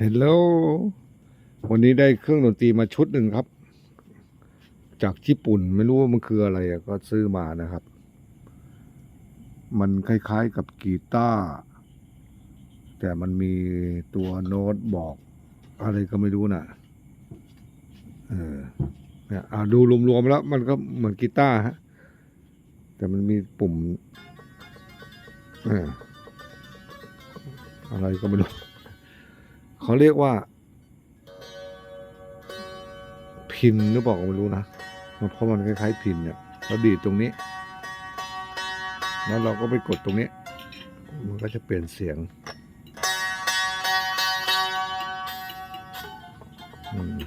ฮลโหลวันนี้ได้เครื่องดนตรีมาชุดหนึ่งครับ จากญี่ปุ่นไม่รู้ว่ามันคืออะไรก็ซื้อมานะครับ มันคล้ายๆกับกีตาร์แต่มันมีตัวโน้ตบอก อะไรก็ไม่รู้น่ะเออเนี่ยอ่าดูรวมๆแล้ว มันก็เหมือนกีตาร์ฮะแต่มันมีปุ่มอออะไรก็ไม่รู้ เขาเรียกว่า พินหรือเปล่าก็ไม่รู้นะเพราะมันคล้ายๆพินเนี่ยเราดีดตรงนี้ แล้วเราก็ไปกดตรงนี้ มันก็จะเปลี่ยนเสียงม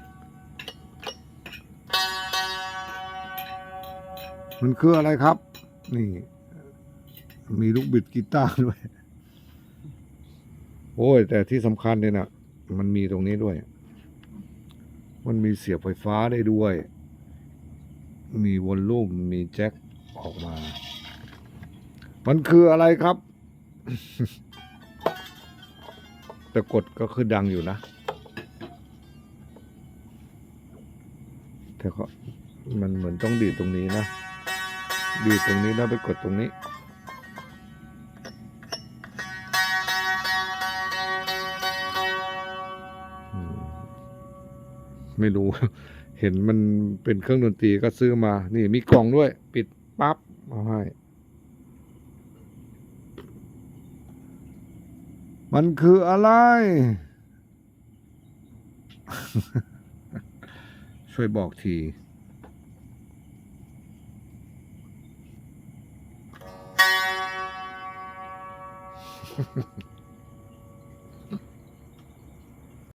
มันคืออะไรครับ นี่ มีลูกบิดกีตาร์ด้วย โอ้ย แต่ที่สำคัญเนี่ยนะ มันมีตรงนี้ด้วย มันมีเสียบไฟฟ้าได้ด้วย มีวอลลุ่มมีแจ็คออกมา มันคืออะไรครับ แต่กดก็คือดังอยู่นะ แต่ก็มันเหมือนต้องดีดตรงนี้นะ ดีดตรงนี้แล้วไปกดตรงนี้ ไม่รู้ เห็นมันเป็นเครื่องดนตรีก็ซื้อมา นี่มีกล่องด้วย ปิดปั๊บเอาให้ มันคืออะไร ช่วยบอกที